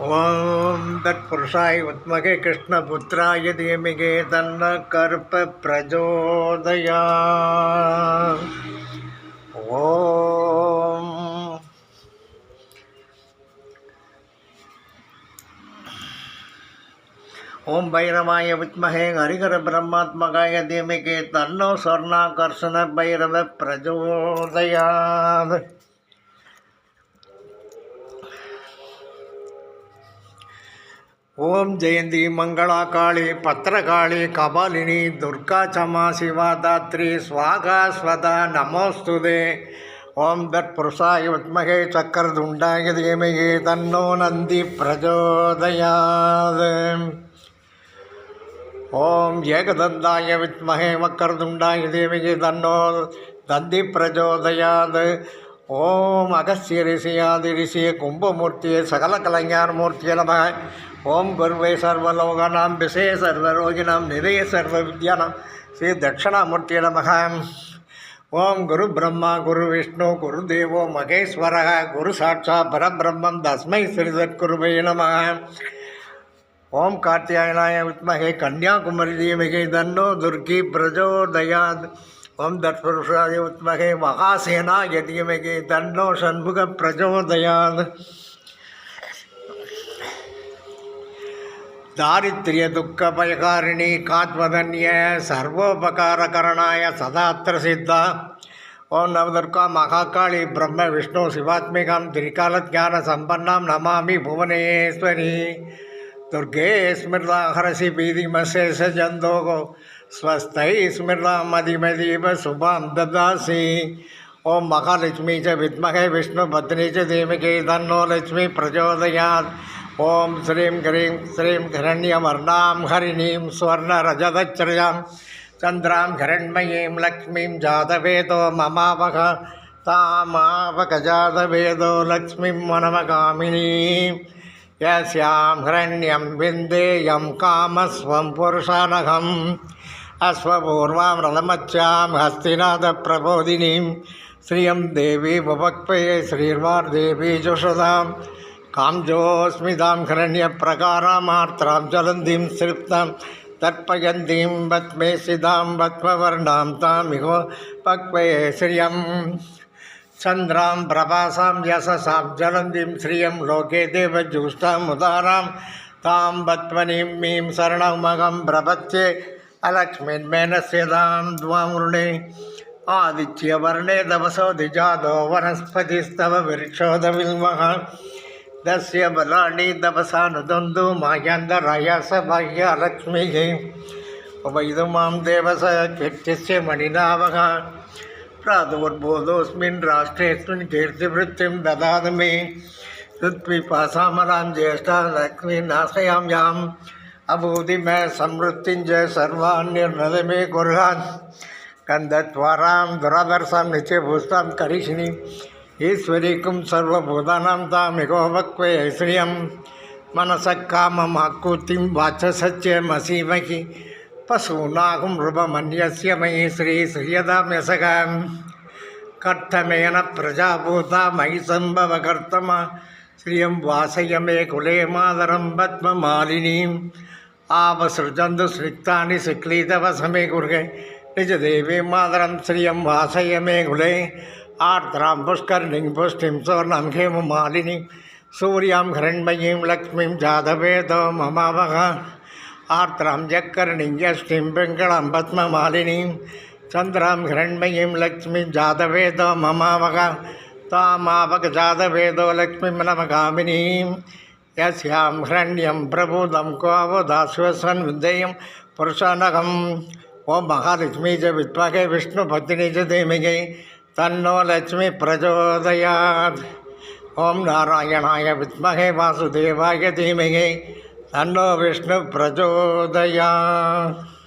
ॐ तत्पुरुषाय विद्महे कृष्णपुत्राय धीमहि तन्न कर्प प्रचोदया ॐ ॐ भैरवाय विद्महे हरिहरब्रह्मात्मकाय धीमहि तन्नो स्वर्णाकर्षण भैरव प्रचोदयात् ஓம் ஜெயந்தி மங்களா காளி பத்திரகாளி கபாலினி துர்கா சமா சிவாதாத்ரி ஸ்வாகா ஸ்வதா நமோஸ்துதே. ஓம் தட் புருஷாய வித்மகே சக்கரதுண்டாய தீமகே தன்னோ நந்தி பிரஜோதயாது. ஓம் ஏகதந்தாய வித்மகே மக்கரதுண்டாய தீமகே தன்னோ நந்தி பிரஜோதயாது. ஓம் அகஸ்திய ரிஷியாதி ரிஷிய கும்பமூர்த்தியே சகல கலைஞான மூர்த்திய நம. ஓம் குருவை சர்வலோகனாம் விசேஷ சர்வரோகிணாம் நிறைய சர்வ வித்யானம் ஸ்ரீ தட்சிணாமூர்த்திய நமக ஓம் குரு பிரம்மா குரு விஷ்ணு குரு தேவோ மகேஸ்வர குரு சாட்சா பரபிரம்மம் தஸ்மை ஸ்ரீ சத்குருவை நம. ஓம் கார்த்தியாயனாய வித்மகே கன்னியாகுமரி தீமகே தன்னோ துர்கி பிரஜோதயாத். ओं तत्पुरुषाय उत्महे महासेना यदीमहे तन्नो षण्मुखप्रचोदयात् कात्मदन्य सर्वोपकार करणाय सदात्र सिद्धा। ओम नवदुर्गा महाकाली ब्रह्म विष्णु शिवात्मिका त्रिकाल ज्ञान संपन्ना नमा भुवनेश्वरी। दुर्गे स्मृता हरसि भीतिमशेषजन्तोः स्वस्तै स्मृता मदिमदीव शुभां ददासि। ॐ महालक्ष्मी च विद्महे विष्णुपत्नी च धीमहि तन्नो लक्ष्मी प्रचोदयात्। श्रीं ह्रीं श्रीं हिरण्यवर्णां हरिणीं स्वर्णरजतच्छ्रयां। चन्द्रां हिरण्मयीं लक्ष्मीं जातवेदो ममावह। तामावकजातवेदो लक्ष्मीं मनमकामिनीं यस्यां हिरण्यं विन्देयं कामस्वं पुरुषानहम् अश्वपूर्वां रथमच्यां हस्तिनाथप्रबोधिनीं श्रियं देवी वक्पये श्रीर्वार्देवी जुषदां काञ्जोऽस्मितां हिरण्यप्रकारामार्त्रां सृप्तां तर्पयन्तीं पद्मे सिदां पद्मवर्णां तामिहो पक्वये श्रियं चन्द्रां प्रभासां यशसां ज्वलन्तीं श्रियं लोके देवज्युष्टामुदारां तां पद्मनीं मीं शरणमहं प्रपत्ये अलक्ष्मीन्मेनस्यदां द्वामृणे आदित्यवर्णे तपसो द्विजातो वनस्पतिस्तव वृक्षोदविल्मः दस्य बलानि तपसा नुदन्तु मायान्तराय स बाह्यलक्ष्मीः वैदु माँ देवस कीर्तिस्य मणिनावः। प्रादुर्बोधोऽस्मिन् राष्ट्रेऽस्मिन् कीर्तिवृत्तिं ददातु मे। हृत्विपासामरां ज्येष्ठा लक्ष्मीनाशयां याम् अबूधिम समृत्तिं च सर्वान्यर्नद मे कुर्यात् गन्धत्वारां दुरादर्शां नित्यभूष्टां करिषिणीम् ईश्वरीकुं सर्वभूतानां तामिगोवक्वे श्रियं। मनसः काममाकुतिं वाचसत्यमसीमहि पशूनागुं नृपमन्यस्य मयि श्री श्रीश्रियदाम्यसगां कर्तमेन प्रजाभूता मयि सम्भव कर्तम श्रियं वासय मे कुले मातरं पद्ममालिनीम् आवसृजन्तु स्निग्धानि शिक्लीतवसमे गृहे निजदेवी मातरं श्रियं वासय मे कुले आर्द्रां पुष्टिं सुवर्णं हेममालिनीं सूर्यां हिरण्मयीं लक्ष्मीं जातवेदो ममावः आर्द्रां जक्कर्णीं यष्टिं पिङ्गळां पद्ममालिनीं चन्द्रां हिरण्मयीं लक्ष्मीं जातवेदो ममावः तामावकजातवेदो लक्ष्मीं नमगामिनीं यस्यां हिरण्यं प्रबोधं क्वावदाश्वसन् विधेयं पुरुषानकम् ॐ महालक्ष्मी च विद्महे विष्णुपत्नी च धीमहि। तन्नो लक्ष्मी प्रचोदयात्। ॐ नारायणाय विद्महे वासुदेवाय धीमहि। तन्नो विष्णु प्रचोदयात्।